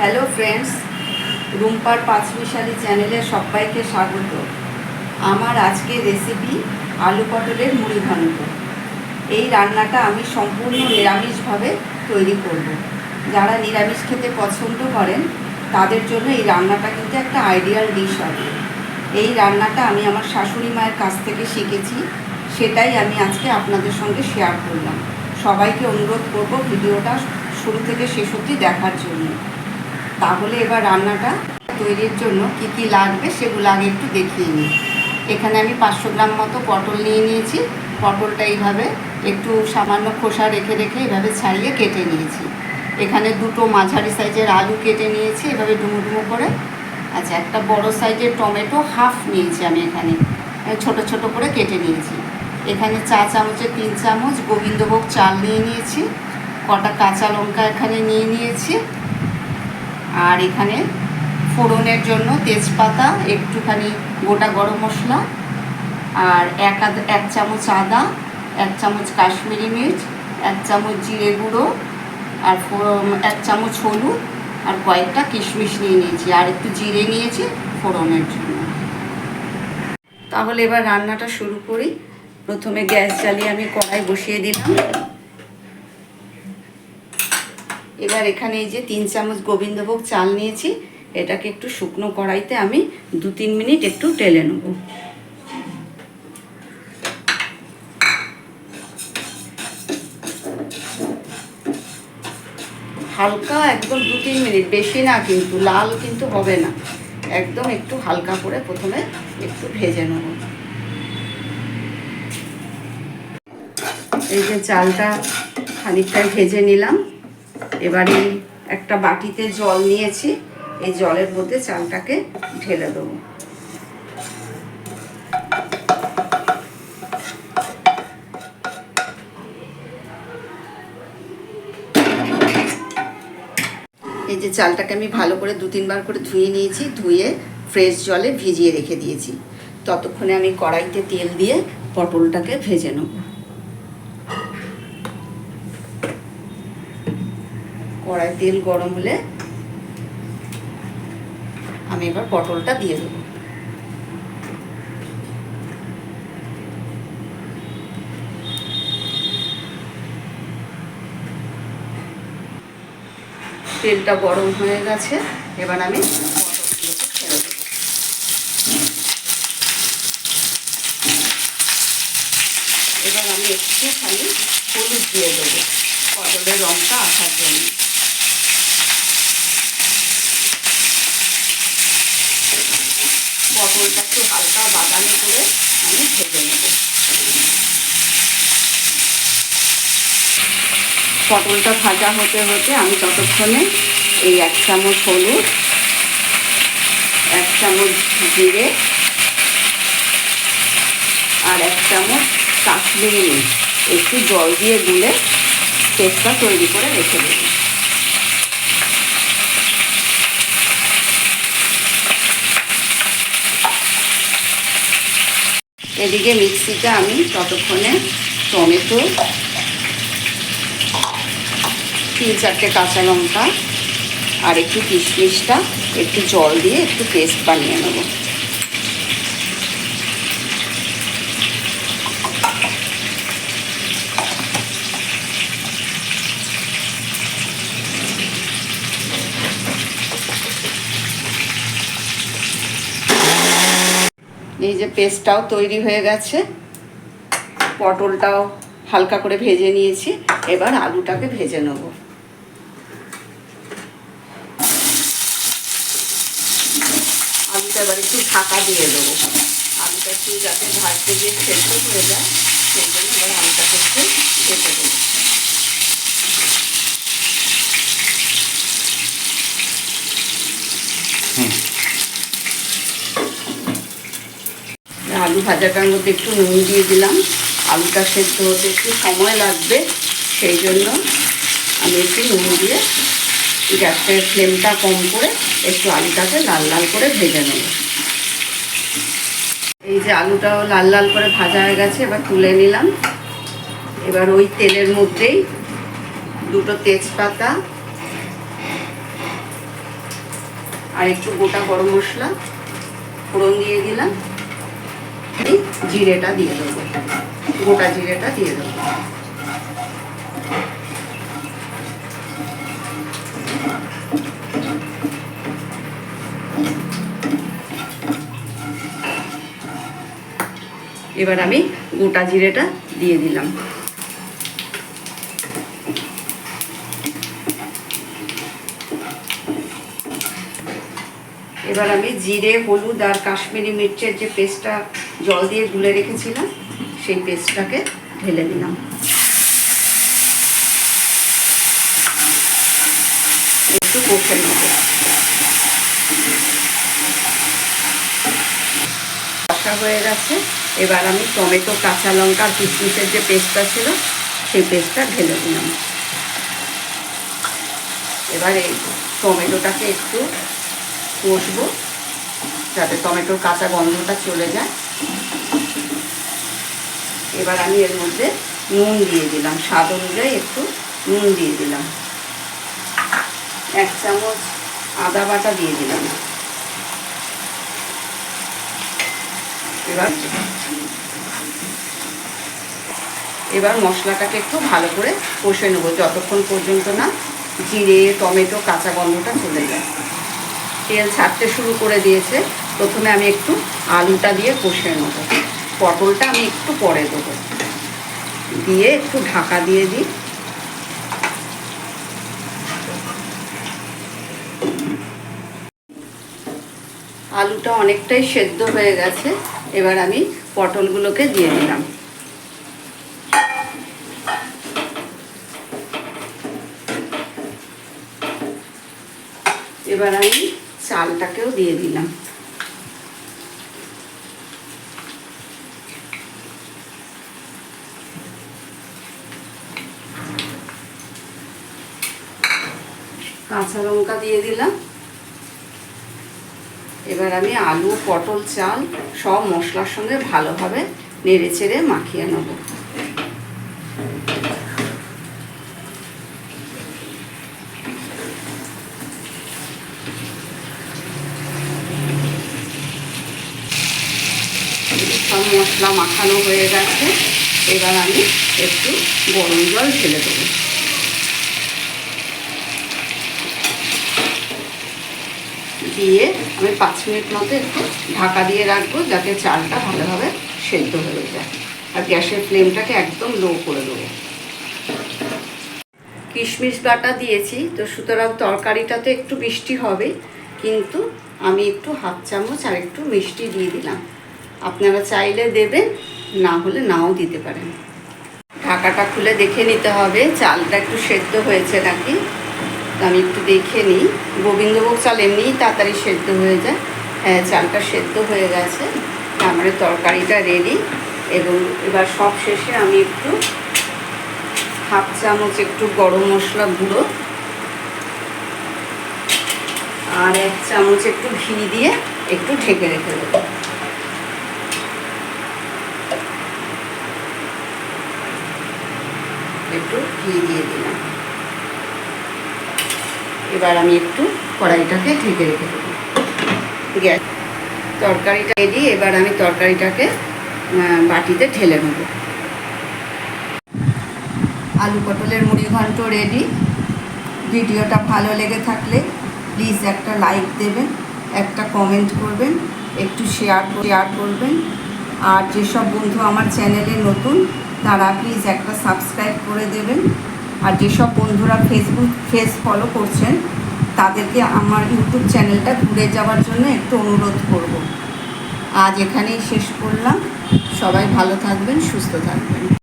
Hello friends, রুম্পার পাঁচমিশালি চ্যানেলে সবাইকে স্বাগত। আমার আজকের রেসিপি আলু পটলের মুড়ি ঘন্ট। এই রান্নাটা আমি সম্পূর্ণ নিরামিষভাবে তৈরি করব। যারা নিরামিষ খেতে পছন্দ করেন, তাদের জন্য এই রান্নাটা কিন্তু একটা আইডিয়াল ডিশ হবে। এই রান্নাটা আমি আমার শাশুড়ি মায়ের কাছ থেকে শিখেছি, সেটাই আমি আজকে আপনাদের সঙ্গে শেয়ার করলাম। সবাইকে অনুরোধ করব ভিডিওটা শুরু থেকে শেষ অবধি দেখার জন্য। তাহলে এবার রান্নাটা তৈরির জন্য কি কি লাগবে সেগুলো আগে একটু দেখিয়ে নিই। এখানে আমি পাঁচশো গ্রাম মতো পটল নিয়ে নিয়েছি। পটলটা এইভাবে একটু সামান্য খোসা রেখে রেখে এভাবে ছাড়িয়ে কেটে নিয়েছি। এখানে দুটো মাঝারি সাইজের আলু কেটে নিয়েছি, এভাবে ডুমো ডুমো করে। আচ্ছা একটা বড় সাইজের টমেটো হাফ নিয়েছি আমি এখানে। ছোট ছোট করে কেটে নিয়েছি। এখানে চা চামচের তিন চামচ গোবিন্দভোগ চাল নিয়ে নিয়েছি। কটা কাঁচা লঙ্কা এখানে নিয়ে নিয়েছি। আর এখানে ফোড়নের জন্য তেজপাতা, একটুখানি গোটা গরম মশলা আর এক এক চামচ আদা, এক চামচ কাশ্মীরি মির্চ, এক চামচ জিরে গুঁড়ো আর এক চামচ হলুদ আর কয়েকটা কিশমিশ নিয়ে নিয়েছি আর একটু জিরে নিয়েছি ফোড়নের জন্য। তাহলে এবার রান্নাটা শুরু করি। প্রথমে গ্যাস জ্বালিয়ে আমি কড়াই বসিয়ে দিলাম। এবার এখানে এই যে তিন চামচ গোবিন্দভোগ চাল নিয়েছি, এটাকে একটু শুকনো কড়াইতে আমি দু তিন মিনিট একটু টেলে নেব। হালকা একদম দু তিন মিনিট, বেশি না কিন্তু, লাল কিন্তু হবে না। একদম একটু হালকা করে প্রথমে একটু ভেজে নেব। এই যে চালটা খানিকটা ভেজে নিলাম। এবারে একটা বাটিতে জল নিয়েছি, এই জলের মধ্যে চালটাকে ঢেলে দেবো। এই যে চালটাকে আমি ভালো করে দু তিনবার করে ধুয়ে নিয়েছি, ধুয়ে ফ্রেশ জলে ভিজিয়ে রেখে দিয়েছি। ততক্ষণে আমি কড়াইতে তেল দিয়ে পটলটাকে ভেজে নেব। কড়াই তেল গরম হলে আমি এবার পটলটা দিয়ে দেবো। তেলটা গরম হয়ে গেছে, এবার আমি এবার আমি একটু খালি হলুদ দিয়ে দেবো, পটলের রঙটা আসার জন্য। পটলটা একটু হালকা বাদামি করে আমি ভেজে নেব। পটলটা ভাজা হতে হতে আমি ততক্ষণে এই এক চামচ হলুদ, এক চামচ জিরে আর এক চামচ কাশ্মীরি একটু জল দিয়ে গুলে পেস্টটা তৈরি করে রেখে দেবো। এদিকে মিক্সিটা আমি ততক্ষণে টমেটো, তিন চারটে কাঁচা লঙ্কা আর একটু কিশমিশটা, একটু জল দিয়ে একটু পেস্ট বানিয়ে নেব। এই যে পেস্টটাও তৈরি হয়ে গেছে। পটলটাও হালকা করে ভেজে নিয়েছি। এবার আলুটাকে ভেজে নেব। আলুটা এবার একটু ঢাকা দিয়ে দেবো। আলুটা একটু যাতে ভাজতে গিয়ে সেদ্ধ হয়ে যায়, সেই জন্য এবার আলুটাকে একটু ঢেকে দেবো আলু ভাজাটার মধ্যে একটু নুন দিয়ে দিলাম। আলুটা সেদ্ধ হতে একটু সময় লাগবে, সেই জন্য আমি একটু নুন দিয়ে গ্যাসের ফ্লেমটা কম করে একটু আলুটাকে লাল লাল করে ভেজে নেব। এই যে আলুটাও লাল লাল করে ভাজা হয়ে গেছে, এবার তুলে নিলাম। এবার ওই তেলের মধ্যেই দুটো তেজপাতা আর একটু গোটা গরম মশলা ফোড়ন দিয়ে দিলাম। জিরেটা দিয়ে দেবো। গোটা জিরেটা দিয়ে দেবো। এবার আমি গোটা জিরেটা দিয়ে দিলাম। এবার আমি জিরে, হলুদ আর কাশ্মীরি মির্চের যে পেস্টটা জল দিয়ে গুলে রেখেছিলাম, সেই পেস্টটাকে ঢেলে দিলাম একটু কষে নেব। কষা হয়ে গেছে। এবার আমি টমেটো, কাঁচা লঙ্কা কিশমিশের যে পেস্টটা ছিল, সেই পেস্টটা ঢেলে দিলাম। এবার এই টমেটোটাকে একটু কষবো, যাতে টমেটোর কাঁচা গন্ধটা চলে যায়। এবার আমি এর মধ্যে নুন দিয়ে দিলাম, স্বাদ অনুযায়ী একটু নুন দিয়ে দিলাম। এক চামচ আদা বাটা দিয়ে দিলাম। এবার এবার মশলাটাকে একটু ভালো করে কষে নেব, যতক্ষণ পর্যন্ত না জিরে, টমেটো, কাঁচা গন্ধটা চলে যায়। তেল ছাড়তে শুরু করে দিয়েছে। প্রথমে আমি একটু আলুটা দিয়ে কষে নেব। পটলটা আমি একটু পরে দেবো। দিয়ে একটু ঢাকা দিয়ে দিই। আলুটা অনেকটাই সেদ্ধ হয়ে গেছে। এবার আমি পটলগুলোকে দিয়ে দিলাম। এবার আমি চালটাকেও দিয়ে দিলাম। কাঁচা লঙ্কা দিয়ে দিলাম। এবার আমি আলু, পটল, চাল সব মশলার সঙ্গে ভালোভাবে নেড়ে চেড়ে মাখিয়ে নেব সব মশলা মাখানো হয়ে গেছে। এবার আমি একটু গরম জল ঢেলে দেবো। দিয়ে আমি পাঁচ মিনিট মতো একটু ঢাকা দিয়ে রাখব, যাতে চালটা ভালোভাবে সেদ্ধ হয়ে যায়। আর গ্যাসের ফ্লেমটাকে একদম লো করে দেবো। কিশমিশ বাটা দিয়েছি, তো সুতরাং তরকারিটা তো একটু মিষ্টি হবে, কিন্তু আমি একটু হাফ চামচ আর একটু মিষ্টি দিয়ে দিলাম। আপনারা চাইলে দেবেন, না হলে নাও দিতে পারেন। ঢাকাটা খুলে দেখে নিতে হবে, চালটা একটু সেদ্ধ হয়েছে নাকি? আমি একটু দেখে নিই। গোবিন্দভোগ চাল এমনিই তাড়াতাড়ি সেদ্ধ হয়ে যায়। হ্যাঁ চালটা সেদ্ধ হয়ে গেছে। আমার তরকারিটা রেডি এবং এবার সব শেষে আমি একটু হাফ চামচ একটু গরম মশলা গুঁড়ো আর এক চামচ একটু ঘি দিয়ে একটু ঢেকে রেখে দেবো। একটু ঘি দিয়ে দিলাম। এবার আমি একটু কড়াইটাকে ঢেকে রেখে দেবো। গ্যাস, তরকারিটা রেডি এবার আমি তরকারিটাকে বাটিতে ঢেলে নেব। আলু পটলের মুড়ি ঘন্ট রেডি ভিডিওটা ভালো লেগে থাকলে প্লিজ একটা লাইক দেবেন, একটা কমেন্ট করবেন, একটু শেয়ার শেয়ার করবেন। আর যেসব বন্ধু আমার চ্যানেলে নতুন তারা প্লিজ একটা সাবস্ক্রাইব করে দেবেন। আর যেসব বন্ধুরা ফেসবুক ফেস ফলো করছেন, তাদেরকে আমার ইউটিউব চ্যানেলটা ঘুরে যাওয়ার জন্য একটু অনুরোধ করব। আজ এখানেই শেষ করলাম। সবাই ভালো থাকবেন, সুস্থ থাকবেন।